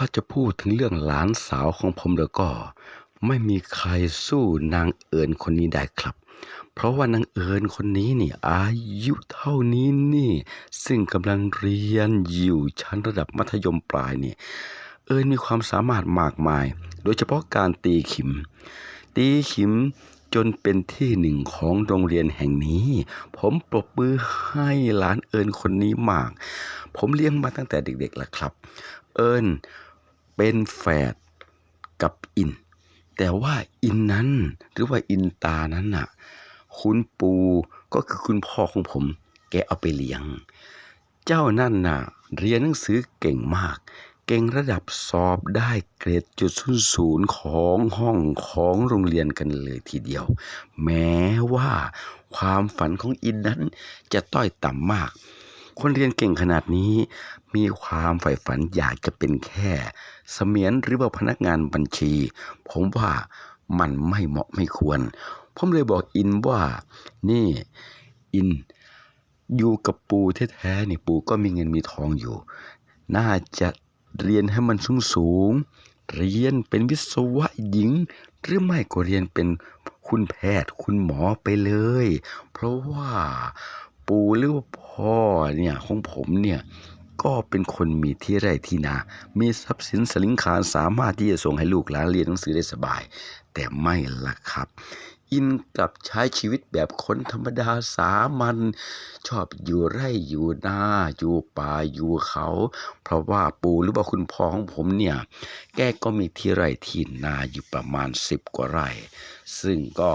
ถ้าจะพูดถึงเรื่องหลานสาวของผมแล้วก็ ไม่มีใครสู้นางเอิญคนนี้ได้ครับ เพราะว่านางเอิญคนนี้นี่อายุเท่านี้นี่ ซึ่งกำลังเรียนอยู่ชั้นระดับมัธยมปลายนี่เอิญมีความสามารถมากมาย โดยเฉพาะการตีขิม ตีขิมจนเป็นที่หนึ่งของโรงเรียนแห่งนี้ ผมปรบมือให้หลานเอิญคนนี้มาก ผมเลี้ยงมาตั้งแต่เด็กๆแล้วครับ เอิญ เป็นแฝดกับอิน แต่ว่าอินนั้น หรือว่าอินตานั้นน่ะ คุณปูก็คือคุณพ่อของผม แกเอาไปเลี้ยง เจ้านั่นน่ะ เรียนหนังสือเก่งมาก เก่งระดับสอบได้เกรดจุดศูนย์ศูนย์ของห้องของโรงเรียนกันเลยทีเดียว แม้ว่าความฝันของอินนั้นจะต้อยต่ำมาก คนเรียนเก่งขนาดนี้ มีความใฝ่ฝันอยากจะเป็นแค่เสมียนหรือว่าพนักงานบัญชี ผมว่ามันไม่เหมาะไม่ควร ผมเลยบอกอินว่านี่อินอยู่กับปู่แท้ๆนี่ปู่ก็มีเงินมีทองอยู่ น่าจะเรียนให้มันสูงสูงๆเรียนเป็นวิศวะหญิง หรือไม่ก็เรียนเป็นคุณแพทย์คุณหมอไปเลย เพราะว่า ปู่หรือว่าพ่อเนี่ยของผมเนี่ยก็เป็นคนมีที่ไร่ที่นา มีทรัพย์สินสลิงคารสามารถที่จะส่งให้ลูกหลานเรียนหนังสือได้สบาย แต่ไม่ล่ะครับ อินกับใช้ชีวิตแบบคนธรรมดาสามัญชอบอยู่ไร่อยู่นาอยู่ป่าอยู่เขา เพราะว่าปู่หรือว่าคุณพ่อของผมเนี่ย แกก็มีที่ไร่ที่นาอยู่ประมาณสิบกว่าไร่ ซึ่งก็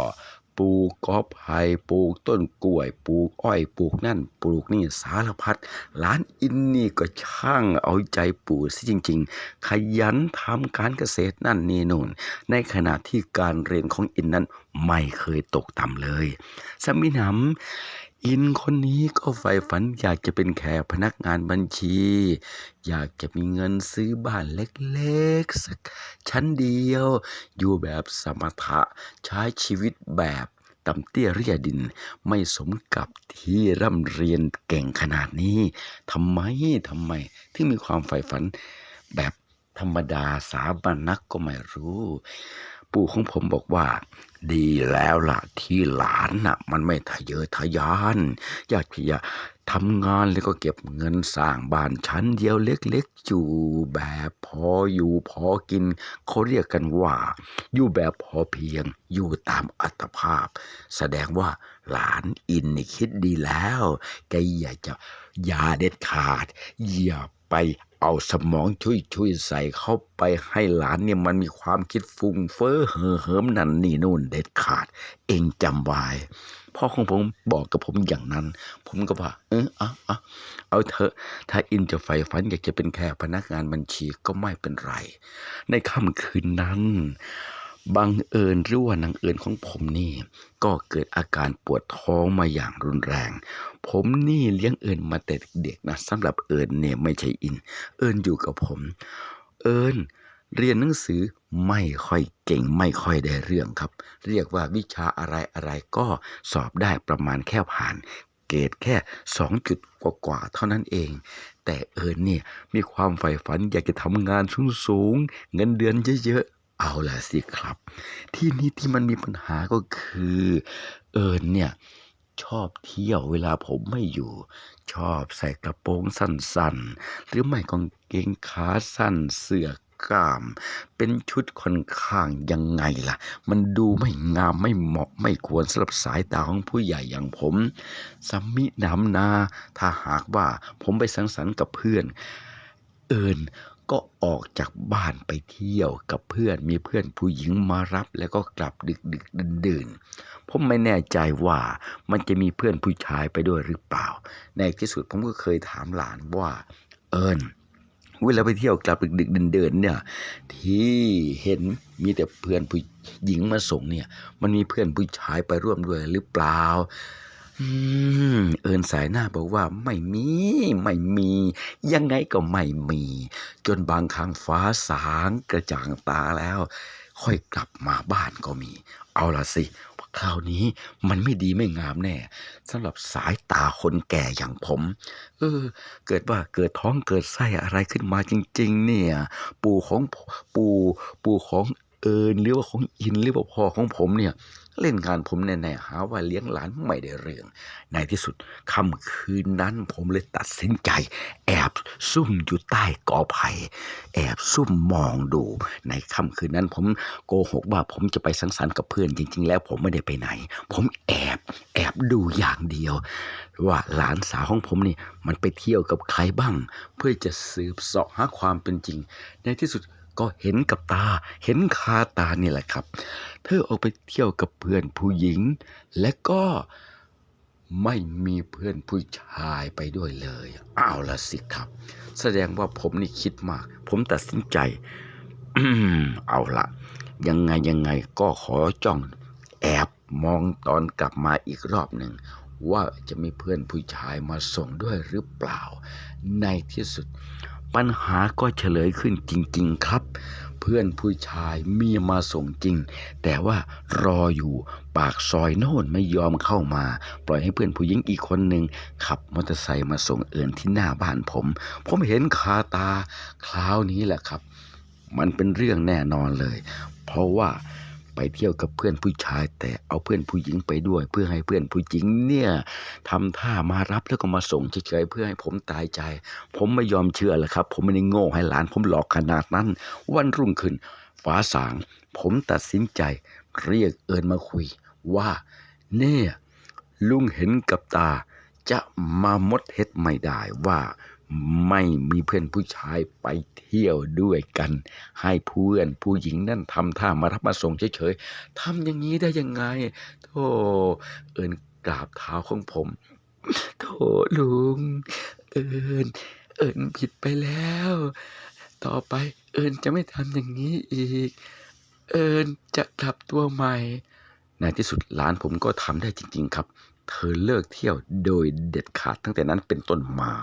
ปลูกกอบไผ่ปลูกต้นกล้วย ปลูกอ้อยปลูกนั่น ปลูกนี่สารพัดร้านอินนี่ก็ช่างเอาใจปู่ซิจริง ๆ ขยันทำการเกษตรนั่นนี่นู่น ในขณะที่การเรียนของอินนั้นไม่เคยตกต่ำเลย สมิหนำ อินคนนี้ก็ใฝ่ฝันอยากจะเป็นแค่พนักงานบัญชี อยากจะมีเงินซื้อบ้านเล็กๆ สักชั้นเดียว อยู่แบบสมถะใช้ชีวิตแบบต่ำเตี้ยเรียดิน ไม่สมกับที่ร่ำเรียนเก่งขนาดนี้ทำไมทำไมถึงมีความใฝ่ฝันแบบธรรมดาสามัญนักก็ไม่รู้ ปู่ของผมบอกว่า ดีแล้วล่ะที่หลานน่ะ มันไม่ทะเยอทะยานอยากที่จะทำงานแล้วก็เก็บเงินสร้างบ้านชั้นเดียวเล็กๆอยู่แบบพออยู่พอกินเขาเรียกกันว่า อยู่แบบพอเพียงอยู่ตามอัตภาพ แสดงว่าหลานอินนี่คิดดีแล้วแกอยากจะอย่าเด็ดขาดอย่าไป เอาสมองช่วยช่วยใส่เข้าไปให้หลานเนี่ยมันมีความคิดฟุ้งเฟ้อเห่อเหิมนั่นนี่นู่นเด็ดขาด เองจำไว้พ่อของผมบอกกับผมอย่างนั้น ผมก็ว่า เอออะอาเอาเถอะ ถ้าอินจะใฝ่ฝันอยากจะเป็นแค่พนักงานบัญชีก็ไม่เป็นไร ในค่ำคืนนั้น บังเอิญหรือว่านางเอิญของผมนี่ ก็เกิดอาการปวดท้องมาอย่างรุนแรง ผมนี่เลี้ยงเอิญมาแต่เด็กนะสำหรับเอิญเนี่ยไม่ใช่อิน เอิญอยู่กับผม เอิญเรียนหนังสือไม่ค่อยเก่งไม่ค่อยได้เรื่องครับ เรียกว่าวิชาอะไรอะไรก็สอบได้ประมาณแค่ผ่านเกรดแค่สองจุดกว่าๆเท่านั้นเอง แต่เอิญเนี่ยมีความใฝ่ฝันอยากจะทำงานสูงๆเงินเดือนเยอะ เอาล่ะสิครับ ที่นี่ที่มันมีปัญหาก็คือ เอิญเนี่ยชอบเที่ยวเวลาผมไม่อยู่ ชอบใส่กระโปรงสั้นๆ หรือไม่กางเกงขาสั้นเสื้อกล้าม เป็นชุดค่อนข้างยังไงล่ะ มันดูไม่งามไม่เหมาะไม่ควรสำหรับสายตาของผู้ใหญ่อย่างผมสามิหนำนา ถ้าหากว่าผมไปสังสรรค์กับเพื่อน เอิญ ก็ออกจากบ้านไปเที่ยวกับเพื่อนมีเพื่อนผู้หญิงมารับ แล้วก็กลับดึกดึกดื่นดื่นผมไม่แน่ใจว่ามันจะมีเพื่อนผู้ชายไปด้วยหรือเปล่า ในที่สุดผมก็เคยถามหลานว่า เอิญเวลาไปเที่ยวกลับดึกดึกดื่นดื่นเนี่ย ที่เห็นมีแต่เพื่อนผู้หญิงมาส่งเนี่ย มันมีเพื่อนผู้ชายไปร่วมด้วยหรือเปล่า อืม เอิญสายหน้าบอกว่าไม่มี ไม่มี ยังไงก็ไม่มี จนบางครั้งฟ้าสางกระจ่างตาแล้ว ค่อยกลับมาบ้านก็มี เอาละสิคราวนี้มันไม่ดีไม่งามแน่สำหรับสายตาคนแก่อย่างผม เออ เกิดว่าเกิดท้องเกิดไส้อะไรขึ้นมาจริง ๆ เนี่ย ปู่ของปู่ปู่ของ เอิญหรือว่าของอินหรือว่าพ่อของผมเนี่ยเล่นงานผมแน่ๆหาว่าเลี้ยงหลานไม่ได้เรื่อง ในที่สุดค่ำคืนนั้นผมเลยตัดสินใจ แอบซุ่มอยู่ใต้กอไผ่แอบซุ่มมองดู ในค่ำคืนนั้นผมโกหกว่าผมจะไปสังสรรค์กับเพื่อนจริง ๆ แล้วผมไม่ได้ไปไหน ผมแอบแอบดูอย่างเดียว ว่าหลานสาวของผมนี่มันไปเที่ยวกับใครบ้าง เพื่อจะสืบเสาะหาความเป็นจริง ในที่สุด ก็เห็นกับตา เห็นคาตานี่แหละครับ เธอออกไปเที่ยวกับเพื่อนผู้หญิง และก็ไม่มีเพื่อนผู้ชายไปด้วยเลยอ้าวละสิครับ แสดงว่าผมนี่คิดมาก ผมตัดสินใจเอาละยังไงยังไงก็ขอจ้องแอบมองตอนกลับมาอีกรอบหนึ่ง ว่าจะมีเพื่อนผู้ชายมาส่งด้วยหรือเปล่า ในที่สุด ปัญหาก็เฉลยขึ้นจริง ๆ ครับ เพื่อนผู้ชายมีมาส่งจริง แต่ว่ารออยู่ปากซอยโน่นไม่ยอมเข้ามา ปล่อยให้เพื่อนผู้หญิงอีกคนหนึ่งขับมอเตอร์ไซค์มาส่งเอิญที่หน้าบ้านผม ผมเห็นคาตาคราวนี้แหละครับ มันเป็นเรื่องแน่นอนเลย เพราะว่า ไปเที่ยวกับเพื่อนผู้ชาย แต่เอาเพื่อนผู้หญิงไปด้วย เพื่อให้เพื่อนผู้หญิงเนี่ยทำท่ามารับแล้วก็มาส่งเฉยๆเพื่อให้ผมตายใจ ผมไม่ยอมเชื่อลยครับ ผมไม่ได้โง่ให้หลานผมหลอกขนาดนั้น วันรุ่งขึ้นฟ้าสาง ผมตัดสินใจ เรียกเอิญมาคุย ว่า เนี่ยลุงเห็นกับตาจะมามดเฮ็ดไม่ได้ว่า ไม่มีเพื่อนผู้ชายไปเที่ยวด้วยกัน ให้เพื่อนผู้หญิงนั่นทำท่ามารับมาส่งเฉยๆทำอย่างนี้ได้ยังไงโธ่เอิญกราบเท้าของผมโธ่ลุง เอิญเอิญผิดไปแล้ว ต่อไปเอิญจะไม่ทำอย่างนี้อีก เอิญจะกลับตัวใหม่ในที่สุดหลานผมก็ทำได้จริง ๆ ครับ เธอเลิกเที่ยวโดยเด็ดขาดตั้งแต่นั้นเป็นต้นมา